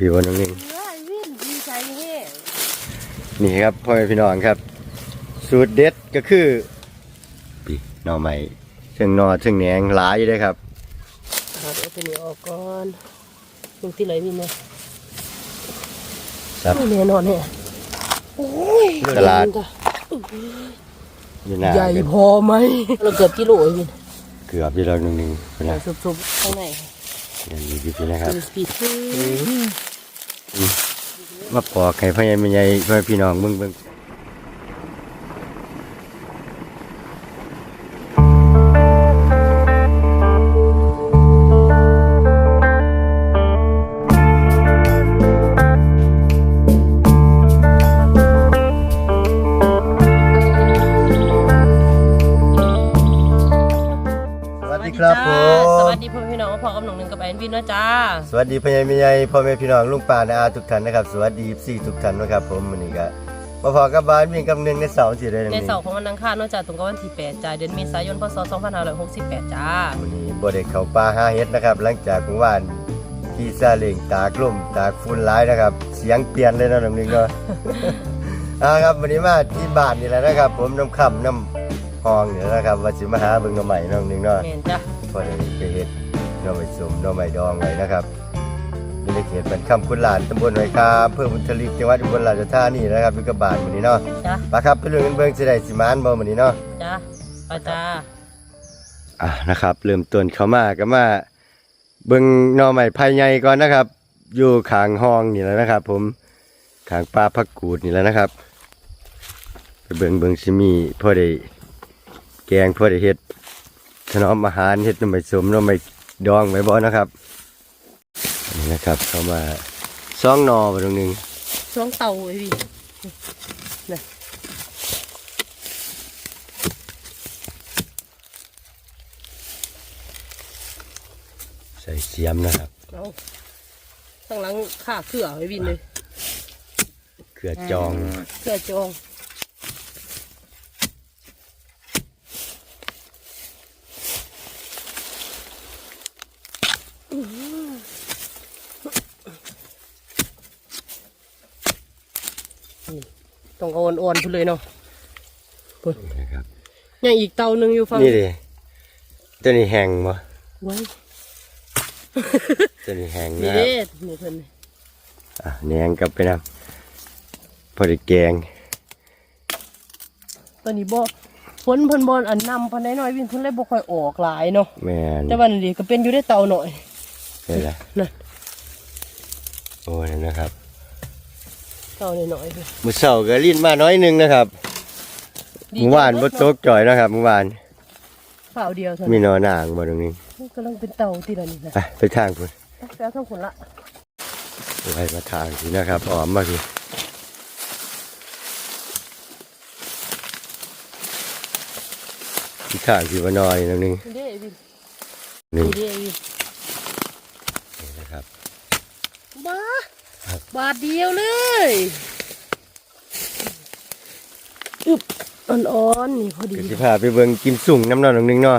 พี่วันนึงเฮ้ยวิ่งดีใจแห้งนี่ครับพ่อแม่พี่น้องครับ สูตรเด็ดก็คือปีหน่อไม้ซึ่งหนอซึ่งแหนงหลายอยู่เลยครับเอาเดี๋ยวตัวนี้ออกก่อนมึงที่ไหนวินเนี่ยครับไม่แน่นอนเนี่ยโอ้ยตลาดจ้ะอยู่หน้าใหญ่พอไหมเราเกือบกิโลเองวินเกือบที่เราหนึ่งหนึ่งคนละซุบๆข้างในอย่างนี้พี่นะครับดูสปีดขึ้น มาปอกให้พ่อใหญ่แม่ใหญ่พ่อแม่พี่น้องเบิ่งเบิ่งสวัสดีครับผจ้าสมวัสดีพ่อพี่น้องพ่อกับน้องหนึ่งกับแอนวินนะจ้า สวัสดีพ่อใหญ่แม่ใหญ่พ่อแม่พี่น้องลุงป้านาอาทุกท่านนะครับ สวัสดีสี่ทุกท่านนะครับ ผมวันนี้ก็มาพอกับบ้านวิ่งกับหนึ่งในเสาร์สิได้ในเสาร์ของวันอังคารเนอกจากตรงกับวันที่8จ้าเดือนเมษายนพศ2568จ้าวันนี้บ่ได้เข้าป่าหาเห็ดนะครับ หลังจากเมื่อวานที่ซาเล้งตากลุ่มตากฝุ่นร้ายนะครับ เสียงเปลี่ยนเลยเนาะน้องหนึงเนาะอ่าครับวันนี้มาที่บ้านนี่แหละนะครับ ผมน้ำค่ำน้ำห้องนี่แหละนะครับว่าสิมาหาเบิ่งหน่อใหม่น้องหนึงเนาะแม่นจ้าพอได้ไปเฮ็ดห น่อไม้สมน่อไม้ดองไว้นะครับมีในเขตเป็นคำคุณหลานตำบลหน่อยคาอำเภอบุญทลิกจังหวัดอุบลราชธานีนะครับอยู่กับบ้านมื้อนี้เนาะจ้าไปครับไปเรื่องกันเบิ่งสิได้สิมานบ่มื้อนี้เนาะ จ้าไปจ้าอะนะครับเริ่มต้นเข้ามาก็มาเบิ่งหน่อไม้ภายในก่อนนะครับ อยู่ขางห้องนี่แหละนะครับ ผมขางป่าพักกูดนี่แหละนะครับ ไปเบิ่งเบิ่งสิมีพอได้แกงพอได้เฮ็ดถนอมอาหารเฮ็ดหน่อไม้สมหน่อไม้ ดองไว้บ่นะครับนี่นะครับ เข้ามาซองหนอไปตรงหนึงช่วงเตาไอ้พี่ใส่เสียมนะครับเอาข้างหลังข้าเขื่อไอ้วินเลยเกลือจองเขื่อจอง ต้องเอาอ่อนๆพุ่นเลยเนาะนะครับยังอีกเตาหนึ่งอยู่ฝั่งนี่ดิตัวนี้แห้งบ่ไว้ตัวนี้แห้งนี่นะครับเด้นี่เพิ่นนี่อะแหนงกลับไปนำพอได้แกงตอนนี้บ่ฝนเพิ่นบ่อันนำเพิ่นได้น้อยวินเพิ่นเลยบ่ค่อยออกหลายเนาะแม่นแต่วันนี้ก็เป็นอยู่ได้เตาหน่อยนี่แหละนั่นโอ้นั่นนะครับ เตาหน่อยๆพี่มื้อเช้าก็ลิ้นมาน้อยหนึงนะครับเมื่อวานบ่ตกจ่อยนะครับเมื่อวานเปล่าเดียวเท่ามีนั้นหนอนางบ่ตรงนี้กำลังเป็นเตาที่นั่นนี่นะไปไปทางพุ่นไปเอาทั้งคนละไปมาทางนี้นะครับออมมาคือที่ข้างที่ว่าน้อยตรงนึงนี่เด้พี่นี่นี่เด้พี่นี่นะครับ บ้า ครั บบาทเดียวเลยอึบอ่อนๆนี่พอดีก็สิพาไปเบิ่งกิมสุ่งน้ำนอนตรงนึงเนาะ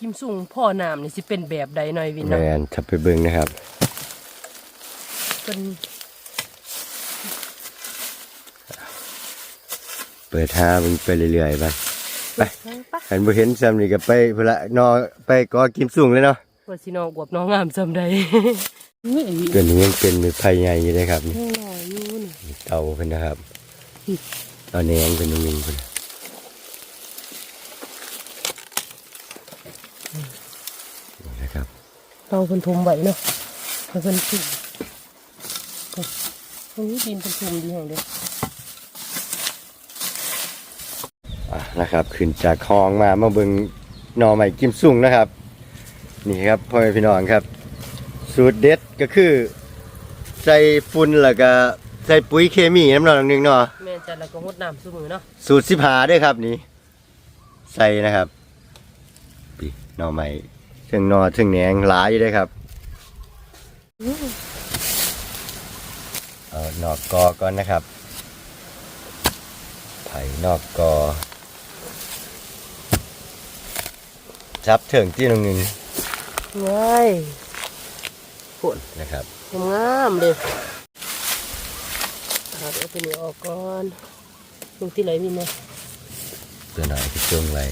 กิมสุ่งพ่อน้ำนี่สิเป็นแบบใดหน่อยวินแมนะนถ้าไปเบิ่งนะครับ เป็นเปิดหาเบิ่งไปเรื่อยๆไปไปปะหันบ่เห็นซ้ำนี่ก็ไปพุ่นละนอไปกอกิมสุ่งเลยเนาะว่าสิน้องอวบน้องงามซำใดนี่ ตัวนี้ยังเป็นไผ่ใหญ่อยู่เลยครับนี่ยังหน่อยอยู่นี่เตาเพิ่นนะครับอืมเอาแหนงเป็นนึงๆเพิ่นนี่นะครับเตาเพิ่นทุมไว้เนาะให้เพิ่นทุมตรงนี้ดินเป็นทุมดีแห่งเดียวอะนะครับขึ้นจากคลองมามาเบิ่งหน่อใหม่กิมสุ่งนะครับ นี่ครับพ่อแม่พี่น้องครับ สูตรเด็ดก็คือ ใส่ฝุ่นแล้วก็ใส่ปุ๋ยเคมีน้ำหนองนึงเนาะแม่นจัดแล้วก็หดน้ำซุมือเนาะสูตรสิบหาด้วยครับนี่ใส่นะครับปีหน่อใหม่ถึงหนอถึงแหนงหลายอยู่ด้วยครับเอาหนอกกอก่อนนะครับ ไผ่นอกกอจับถึงที่ตรงหนึงง่าย นะครับงามๆเลยนาดเอาตัวนี้ออกก่อนลงที่ไหลวินนะตัวหน่อยที่จงไว้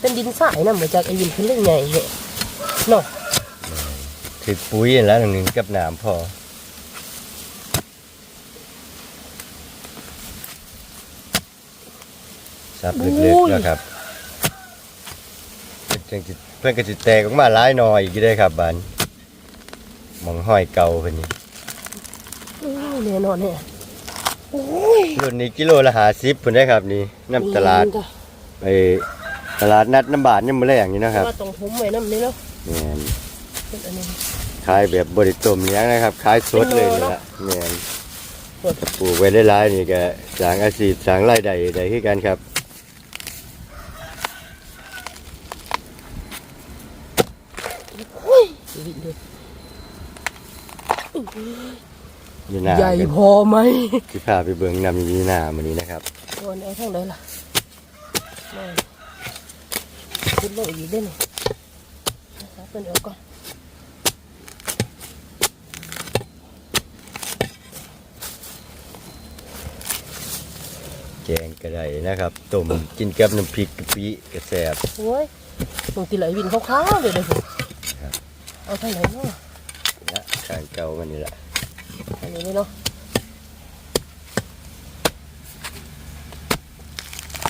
เป็นดินทรายนะเหมือนจากไอ้วินขึ้นเรื่องใหญ่เนี่ยเนาะถือปุ๋ยแล้วหนึ่งกับน้ำพอซับลึกๆนะครับเพิ่นจังสิเพื่อนก็จะแตกออกมาหลายหน่อยอีกได้อครับบานห มองห้อยเก่าเพิ่นนี่อู้แน่นอนเนี่ยโอ้ยรุ่นนี้กิโลละหาสิบเพิ่นได้อครับนี่น้ำตลาดจ้ะไปตลาดนัดน้ำบาทนี่มาแรงนี่นะครับว่าต้องทุ้มไว้น้ำนี่เนาะแม่นเป็นอันนี้ขายแบบบริต้มเลี้ยงนะครับขายสดเลยนี่ละแม่นสดถ้าปลูกไว้ได้หลายนี่ก็สร้างอาชีพสร้างรายได้ได้คือกันครับ โอ้ยวินเลย อยู่ หน้าใหญ่พอไหมที่พาไปเบิ่งนำอยู่หน้ามื้อนี้นะครับโดนเอาทางไหนล่ะไม่ขึ้นลงอีกได้ไหมนะครับเป็นเอาก่อนแกงก็ได้นะครับต้มกินกับน้ำพริกกะปิก็แซ่บโอ้ยลงตีไหลวินขาวๆเลยเลยผมครับเอาทางไหนเนาะนะข้างเก่ามันนี่แหละ อันนี้เลยเนาะ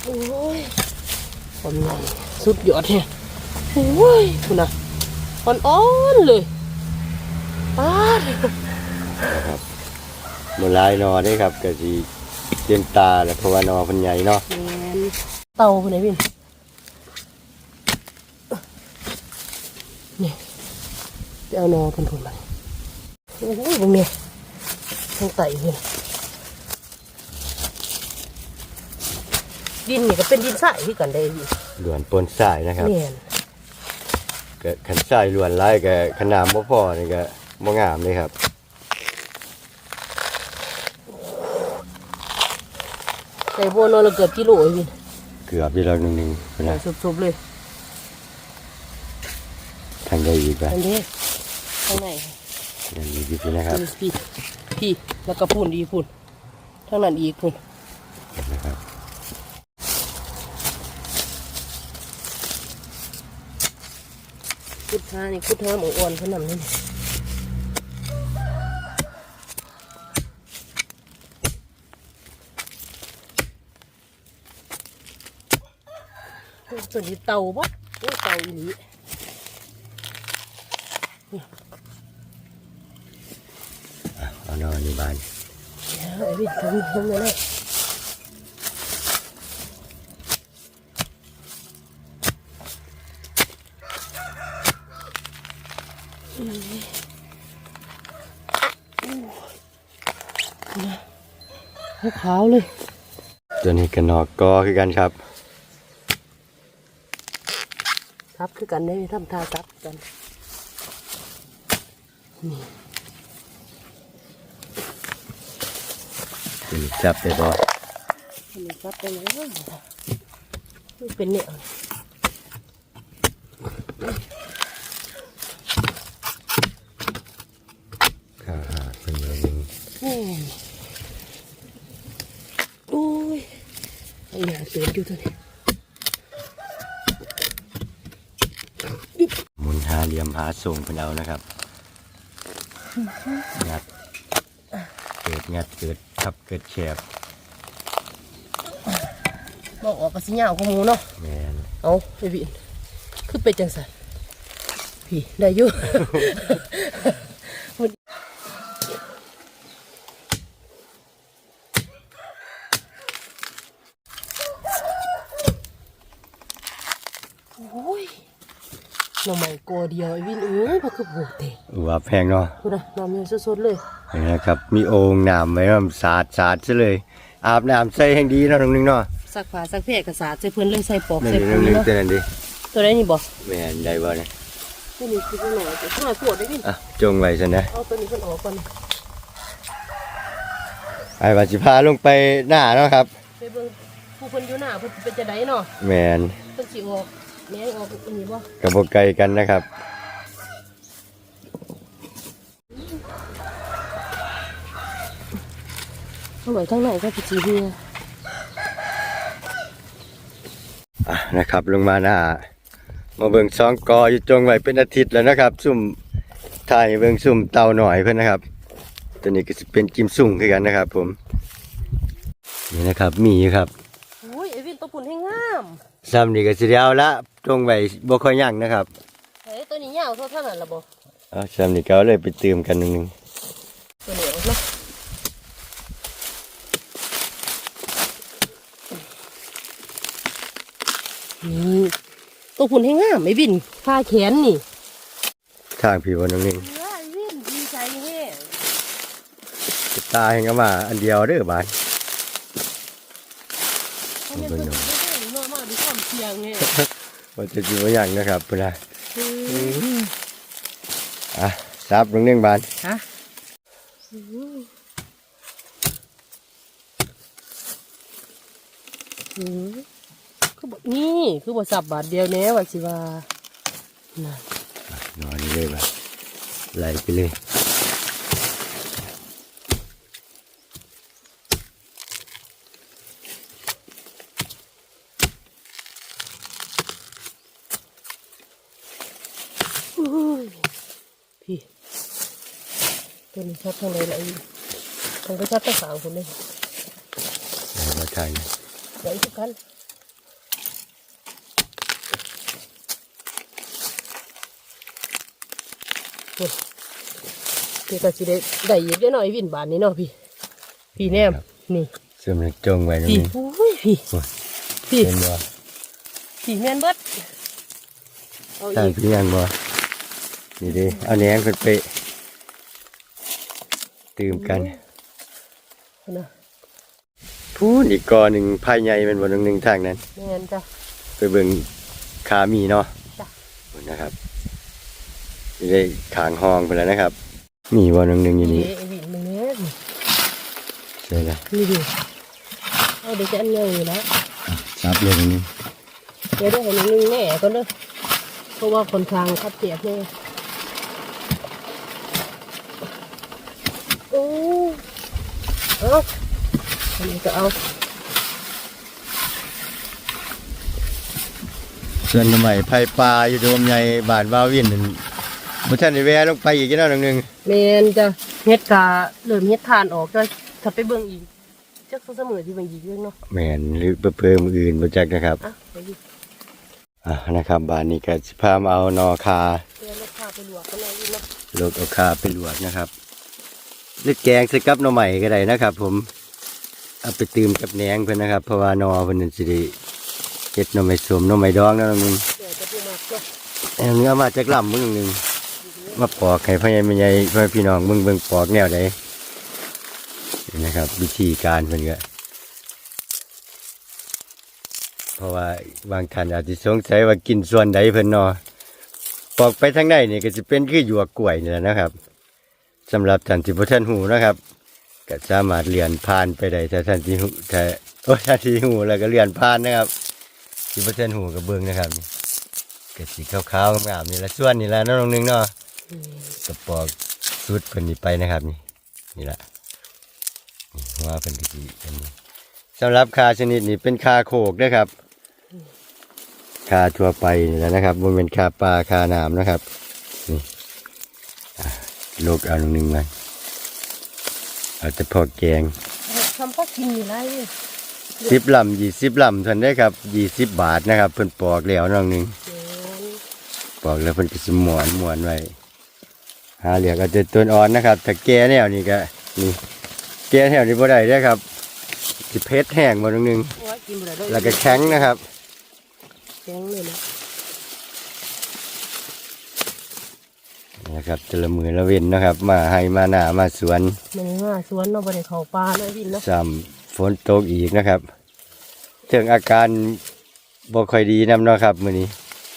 โอ้ยความใหญ่สุดยอดเนี่ยโอ้ยคุณน่ะอ่อนๆเลยป้าดนะครับบ่หลายหนอได้ครับก็สิเต็มตาแหล้วเพราะว่าหนอเพิ่นใหญ่เนาะแมนเตาคุณไหนวินนี่ไปเอานอเพิ่นพุ่นมาโอ้ยบึงเนี่ย ทางไต่เพิ่นดินนี่ก็เป็นดินทรายที่กันได้วินล้วนปนทรายนะครับแม่นก็คันทรายล้วนหลายก็ขนาดบ่พอนี่ก็บ่งามเลยครับใส่บัวนอนเราเกือบกิโลไอ้วินเกือบอีกแล้วหนึงหนึงพุ่นนะสุบๆเลยทางใดอีกบ่อันนี้ข้างในยังมีอยู่นะครับ พี่พี่แล้วก็พุ่นดีพุ่นทางนั้นอีกพุ่นนะครับพุทธานี่พุทธาหมูอ่อนขนาดนี้ส่วนที่เตาบ่โอ้เตาอีห เอนอนในบ้านเอ้ยพี่ทำทำเลยนะขาวเลย ตัวนี้ก็นอกกอคือกันครับทับคือกันได้ทำท่าทับกัน ตัวนี้จับได้บ่อันนี้ทับไปไหนวะมันเป็นเนี่ยข้าวหาเป็นเนื้อหนึงโอ้ยโอ้ยไอ้หยาเตือนอยู่ตัวนี้หมุนหาเหลี่ยมหาทรงเพิ่นเอานะครับงัดเกิดงัดเกิด ทับเกิดแคบบอกออกกับสิเหยาวของหมูเนาะแม่นเอาไปบินคือเป็นจังสันพี่ได้อยู่ โอ้ย หน่อไม้กอเดียวไอ้วินเอ้ยมันคือโบเตะว่าแพงเนาะพูดนะน้ำยังสดๆเลยนี่นะครับ มีโอ่งน้ำไว้น้ำสาดสาดซะเลย อาบน้ำใส่แห่งดีเนาะน้องนึงเนาะสักผ้าสักเพกกระสาดใส่เพื่อนเลยใส่ปอกนั่นใส่นี่น้ปุ๋องยนึงเนาะตัวนั้นดิตัวไหนนี่บอกแม่นได้บ่เนี่ยตัวนี้คือตัวหน่อยตัวหน่อยปวดได้วินอะจงไว้ซะนะเอาตัวนี้เพิ่นออกก่อนไอ้ว่าสิพาลงไปหน้าเนาะครับ ไปเบิ่งผู้เพิ่นอยู่หน้าเพิ่นเป็นจะไดเนาะแม่นเพิ่นสิออก แม่งออกอันนี้บ่ก็บ่ไกลกันนะครับโเอาไว้ข้างในก็ไปจีเฮียอะนะครับลงมาหน้า มาเบิ่งซองกออยู่จงไว้เป็นอาทิตย์แล้วนะครับ ซุ่มถ่ายให้เบิ่งซุ่มเตาหน่อยเพื่อนนะครับ ตัวนี้ก็จะเป็นกิมสุ่งคือกันนะครับ ผม นี่นะครับมีอยู่ครับโอ้ยไอวินตัวปุ่นให้งาม ซ้ำนี่ก็สิได้เอาละจงไว้บ่ค่อยยั่งนะครับเฮ้ยตัวนี้ยาวเท่าเท่านั้นละบ่เอาซ้ำนี่ก็เอาเลยไปเติมกันหนึงตัวเหนียวเนาะนี่ตัวปุ่นให้งามไอวินผ้าแขนนี่ทางพี่วันนึงเฮ้ยไอวินดีใจแห้งตายก็มาอันเดียวเด้อบาด ว่าจะสิบ่ยั่งนะครับพุ่นน่ะอะซับลงหนึงบาดฮะอืมคือบอกนี่คือบทสับบาทเดียวเนี้ยว่าสิว่าน่ะนอนเลยบาดไหลไปเลย อุ้ยพี่ ตัวนี้ชัดทั้งเลยละอีทั้งก็ชัดทั้งสามคนเลยมาทางนี้ใหญ่ทุกกันโอ้ยพี่ก็สิได้ได้ยอะได้หน่อยวินบานนี้เนาะพี่ พี่แนมนี่เสื่อมนจงไว้ตรงพี่นี้พี่ พี่เป็นบ่พี่แมนเบิดเอาอีกพี่ยังบ่นี่เดิเอาแหนงขึ้นไป ตื่มกันนะพูนอีกกอหนึ่งภายในมันบนหนึ่งทางนั้นแมนจ้ะไปเบิ่งขามีเนาะจ้ะพุ่นนะครับนี่ได้ขางห้องไปแล้วนะครับมีวันหนึ่งหนึ่งอยู่นี่เอ้ยวินมึงเนี้ยใช่เลยนี่ดิเอาเดี๋ยวจะอันเงยอยู่แล้วซับเลยตรงนี้เดี๋ยวได้เห็นนึงแน่ก็เด้อเพราะว่าคนทางคัดเปียกแน่โอ้ เอาอันนี้ก็เอาส่วนทำไมไผ่ปลาอยู่โดมใหญ่บานวาวินนั่นบุท่านได้แวะลงไปอีกแล้วหนึ่งหนึ่งเมนจะเฮ็ดกาเริ่มเฮ็ดทานออกก็ถ้าไปเบิ่งอีกจักเสมอที่เบิ่งอีกเรื่องเนาะแมนหรือเพิ่มอื่นบนจักนะครับอะไปดิอะนะครับบานนี้ก็สิพามาเอานอคาเดี๋ยวเราพาไปลวกกันเลยเนาะลวกเอาคาไปลวกนะครับ หรือแกงใส่กับหน่อใหม่ก็ได้นะครับ ผมเอาไปตื่มกับแหนงเพื่อนนะครับเพราะว่านอเพิ่นนั่นสิได้เฮ็ดหน่อไม้สวมหน่อไม้ดองนั่นนึงเดี๋ยวจะปูมักเนาะเอามาจากลำมึงหนึ่งมาปอกให้พ่อใหญ่แม่ใหญ่พ่อพี่น้องมึงเบิ่งปอกแนวใดนี่นะครับ วิธีการเพิ่อนก็เพราะว่าบางท่านอาจจะสงสัยว่ากินส่วนใดเพิ่อนเนอปอกไปทางใดนี่ก็จะเป็นคือหยวกกล้วยนี่แหละนะครับ สำหรับท่านที่บ่ท่านหูนะครับก็สามารถเรียนผ่านไปได้ถ้าท่านที่หูถ้าโอ้ท่านที่หูแล้วก็เรียนผ่านนะครับที่บ่ท่านหูก็เบิ่งนะครับนี่กสีขาวๆงามๆนี่ละส่วนนี่ละน้องนึงเนาะกระปอกสุดเพิ่นนี่ไปนะครับ นี่นี่ละว่าเพิ่นดีกันนี่สำหรับคาชนิดนี้เป็นคาโขกนะครับคาทั่วไปนี่แหละนะครับมันเป็นคาปลาคาน้ำนะครับนี่ อะลูกเอาหนึ่งมันเอาแต่พอแกงทำพักกินอยู่ไรสิบลำยี่สิบลำทันได้ครับยี่สิบบาทนะครับ เพิ่นปอกแล้วน้องหนึงเดี๋ยวบอกแล้วเพิ่นก็สิหมวนหมวนไว้หาเหลียกอาจจะต้นอ่อนนะครับแต่แก่แนวนี้ก็นี่แก่แนวนี้บ่ได้เด้อครับสิเพชรแห้งบ่ตรงนึงว่ากินบ่ได้แล้วก็แข็งนะครับแข็งเลยนะ นี่นะครับแต่ละมือละเว้นนะครับ มาให้มาหน้ามาสวนมันว่าสวนเราบ่ได้เข้าป่าเลยวินเนาะซ้ำฝนตกอีกนะครับถึงอาการบ่ค่อยดีนํเนาะครับมื้อนี้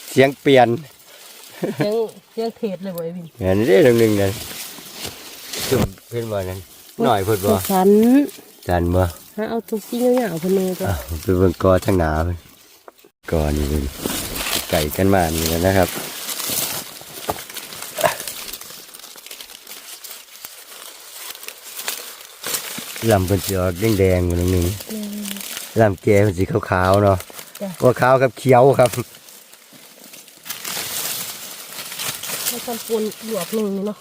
เสียงเปลี่ยนเสียงเสียงเทศเลยบ่ไอ้วินเห็นได้ตรงนึงนั่นจุ่มเพิ่นบ่นั่นหน่อยเพิ่นบ่ฉันจันบ่หาเอาตัวสีเหงาๆเพิ่นเลยก็อะไปเบิ่งกอทางหนาไปกอนี่เลยไก่กันมานี่แหละนะครับ ลำเป็นสีออกแดงๆเหมือนนึงแม่นลำแก่เป็นสีขาวๆเนาะจ้ะว่าขาวกับเขียวครับให้กันปนหลวกหนึ่งนี่เนาะ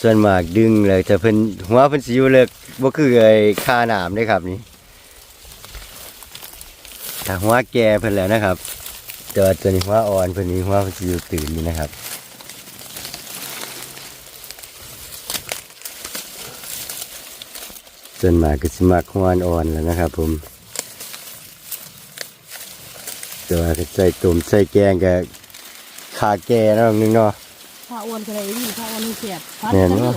ส่วนมากดึงเลยจะเพิ่นหัวเพิ่นสิอยู่เลิกบ่คือไอ้คาหนามเด้ครับนี่ ถ้าหัวแก่เพิ่นแล้วนะครับแต่ว่าตัวนี้หัวอ่อนเพิ่นนี้หัวเพิ่นสิอยู่ตื่นนี่นะครับส่วนมากก็สิมักหัวอ่อนๆแหล้วนะครับ ผมแต่ว่าก็ใส่ตุ่มใส่แกงก็ขาแก่เนาะนึงเนาะผ้าอ้วนก็ได้นี่ผ้าอ้วนให้แสบพัดแม่นกันเลบ่ย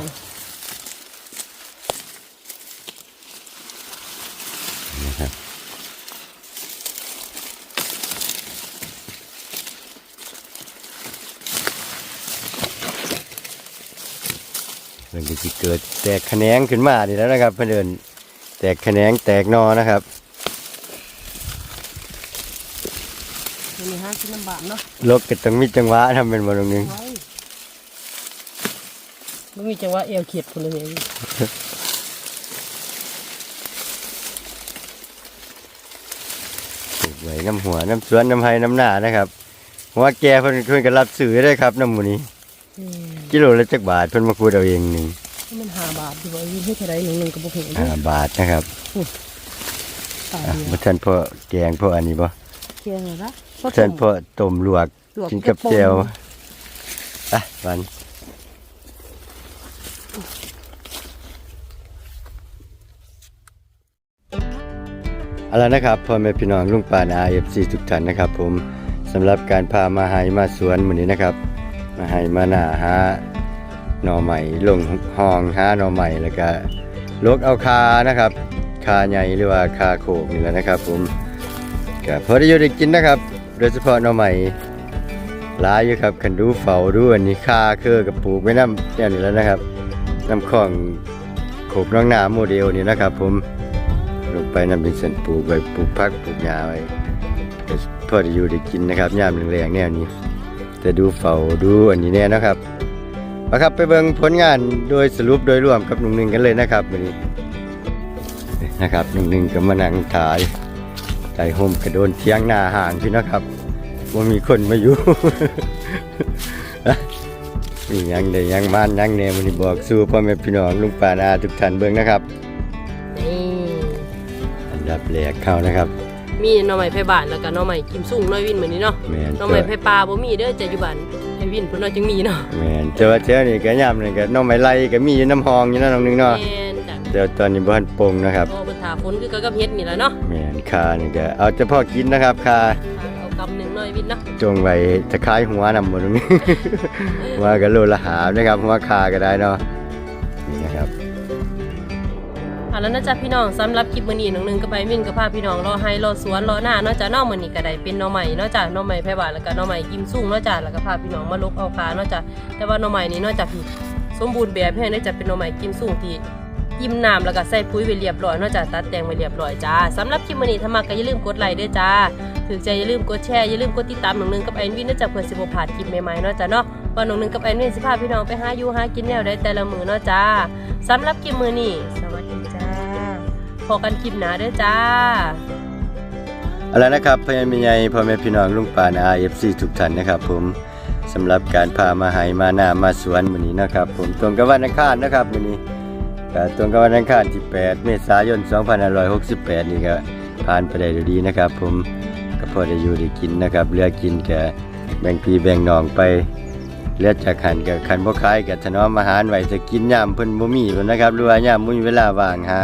นะครับ มันก็จะเกิดแตกแขนงขึ้นมาดีแล้วนะครับเพื่อนเดินแตกแขนงแตกหนอนะครับมันมีห้าชิ้นลำบากเนาะลกก็ต้องมีจังหวะทำเป็นบอลงหนึงใช่ไม่มีจังหวะเอวเขียดคนเลยเนี่ยปลูกไว้น้ำหัวน้ำสวนน้ำไห้น้ำหน้านะครับหัวแกเพิ่นเพิ่นก็รับซื้อได้ครับน้ำหมูนี้อืม กิโลละจักบาทเพิ่นมาคูดเอาเองหนึ่งมันหาบาทที่ว่าวิ่งให้เท่าไรหนึ่งหนึ่งกระบอกเห็นห้าบาทนะครับตายอะเดียวบ่ทันพอแกงพออันนี้บ่เคียงเลยนะเช่นพวกต้มลวกลวกกินกับกระป๋องเจียวอะวันเอาละนะครับพ่อแม่พี่น้องลุงปานอาเอฟซีทุกท่านนะครับ ผมสำหรับการพามาหายมาสวนมื้อนี้นะครับ มาให้มาหน้าหาหน่อใหม่ลงห้องหาหน่อใหม่แล้วก็ลกเอาคานะครับ คาใหญ่หรือว่าคาโขกนี่แหละนะครับ ผมก็พอได้อยู่ได้กินนะครับ โดยเฉพาะหน่อใหม่หลายอยู่ครับคันดูเฝ้าดูอันนี้ค่าคือกับปลูกไว้น้ำเนี่ยนี่แล้วนะครับน้ำของโขบน้องนาโมเดลนี่นะครับ ผมลงไปนำเป็นสันปลูกไว้ปลูกพักปลูกหญ้าไว้พอได้อยู่ได้กินนะครับยามแรงๆแนวนี้ แต่ดูเฝ้าดูอันนี้แน่นะครับมาครับไปเบิ่งผลงานโดยสรุปโดยรวมกับหนุ่มหนึ่งกันเลยนะครับวันนี้นะครับหนุ่มหนึ่งก็มานั่งถ่ายใจห่มกระโดนเที่ยงหน้าห่างพี่นะครับว่ามีคนมาอยู่นี่ยังได้ยังมานยังแนมันนี้บอกสู้พ่อแม่พี่น้องลุงป่านาทุกท่านเบิ่งนะครับนี่อันดับแรกเข้านะครับ มีหน่อไม้ไผ่บานแล้วก็หน่อไม้กิมสุ่งหน้อยวินเหมือนนี้เนาะแมนหน่อไม้ไผ่ปลาบ่มีเด้อจะอยู่บ้านไผ่วินเพิ่นเนาะจึงมีเนาะแมนเจอเจ้านี่ก็ย่ำนี่ก็น้องไม้ไล่ก็มีอยู่น้ำหองอยู่นั่นน้องหนึงเนาะแม่นจ้ะแต่ตอนนี้บ้านปงนะครับพอเพิ่นถาฝนคือกับเฮ็ดนี่แหละเนาะแมนคานี่ก็เอาเฉพาะกินนะครับคาเอากำหนึงหน่อยวินเนาะจงไว้จะคล้ายหัวนำหมดตรงนี้ ว่าก็โลละหานะครับหัวคาก็ได้เนาะ เอาแล้วนะจ๊ะพี่น้องสำหรับคลิปมื้อนี้น้องนึงก็ไปวินกับพาพี่น้องรอให้รอสวนรอหน้าเนาะจ้ะเนอกมื้อนี้ก็ได้เป็นหน่อไม้เนาะจ้ะหน่อไม้ไผ่บานแล้วก็หน่อไม้กิมสุ่งเนาะจ้ะแล้วก็พาพี่น้องมาลกเอาขาเนาะจ้ะแต่ว่าหน่อไม้นี้เนาะจ้ะพี่สมบูรณ์แบบให้ได้จ้ะเป็นหน่อไม้กิมสุ่งที่ยิ้มน้ำแล้วก็ใส่ปุ๋ยไว้เรียบร้อยนอกจากตัดแต่งไว้เรียบร้อยจ้าสำหรับคลิปมื้อนี้ถ้ามักก็อย่าลืมกดไลค์ด้วยจ้าถึงใจอย่าลืมกดแชร์อย่าลืมกดติดตามหนุ่งนึงกับไอ้วินนอกจากเพื่อนสิบ่พลาดคลิปใหม่ๆนาะจ้าเนาะว่าหนุ่งนึงกับไอ้วินสิพาพี่น้องไปหาอยู่หากินแนวได้แต่ละมือนาะจ้าสำหรับคลิปมื้อนี้สว พอกันคลิปหนาเด้อจ้าเอาละนะครับพ่อแม่พี่ใหญ่พ่อแม่พี่น้องลุงป่านอาเอฟซีทุกท่านนะครับ ผมสำหรับการพามาไหมาหน้ามาสวนมื้อนี้นะครับ ผมตรงกับวันอังคารนะครับมื้อนี้ก็ตรงกับวันอังคารที่ 8 เมษายน 2568 นี่ก็ผ่านไปได้ด้วยดีนะครับ ผมก็พอได้อยู่ได้กินนะครับเหลือกินก็แบ่งพี่แบ่งน้องไปเลือดจากขันกับขันบ่ขายกับถนอมอาหารไว้จะกินยามเพิ่นบ่มีเพิ่นนะครับหรือว่ายามบ่มีเวลาว่างหา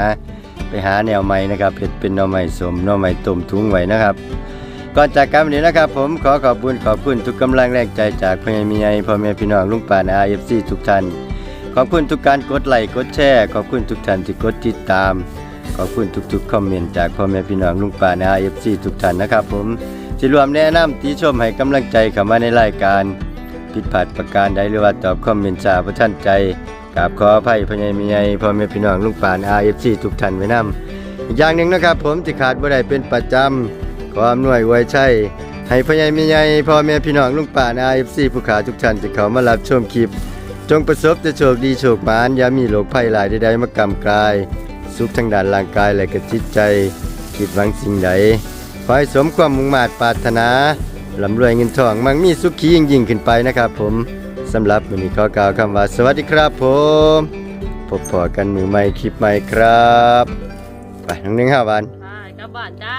ไปหาแนวใหม่นะครับเห็ดเป็นหน่อไม้สมหน่อไม้ต้มทุงไว้นะครับ ก่อนจากกันวันนี้นะครับ ผมขอขอบคุณขอบคุณทุกกำลังแรงใจจากพ่อแม่มีไอพ่อแม่พี่น้องลุงป่านอาเอฟซีทุกท่านขอบคุณทุกการกดไลค์กดแชร์ขอบคุณทุกท่านที่กดติดตาม ขอบคุณทุกๆคอมเมนต์จากพ่อแม่พี่น้องลุงป่านอาเอฟซีทุกท่านนะครับ ผมที่รวมแนะนำตีชมให้กำลังใจเข้ามาในรายการ ผิดพลาดประการใดหรือว่าตอบคอมเมนต์จาประท่านใจกราบขออภัยพ่อแม่มีไอพ่อแม่พี่น้องลุงป่านอาเอฟซีทุกท่านไว้นำอีกอย่างหนึ่งนะครับ ผมที่ขาดบ่ได้เป็นประจำขออำนวยไว้ใช่ให้พญ่แม่ใหญ่พ่อแม่พี่น้องลุงป่านา FC ผู้ขาทุกท่านที่เขามารับชมคลิป จงประสบแต่โชคดีโชคหมานอย่ามีโรคภัยหลายใดๆมากำกาย สุขทางด้านร่างกายและก็จิตใจ คิดหวังสิ่งใดขอให้สมความมุ่งมา่ปรารถนา ลำรวยเงินทองมังมีสุขียิ่งยิ่งขึ้นไปนะครับผมสำหรับวันนี้ขอกล่าวคำว่าสวัสดีครับผมพบพอกันมือใหม่คลิปใหม่ครับ ไปน้องหนึ่งห้าวันไปกลับบ้านจ้า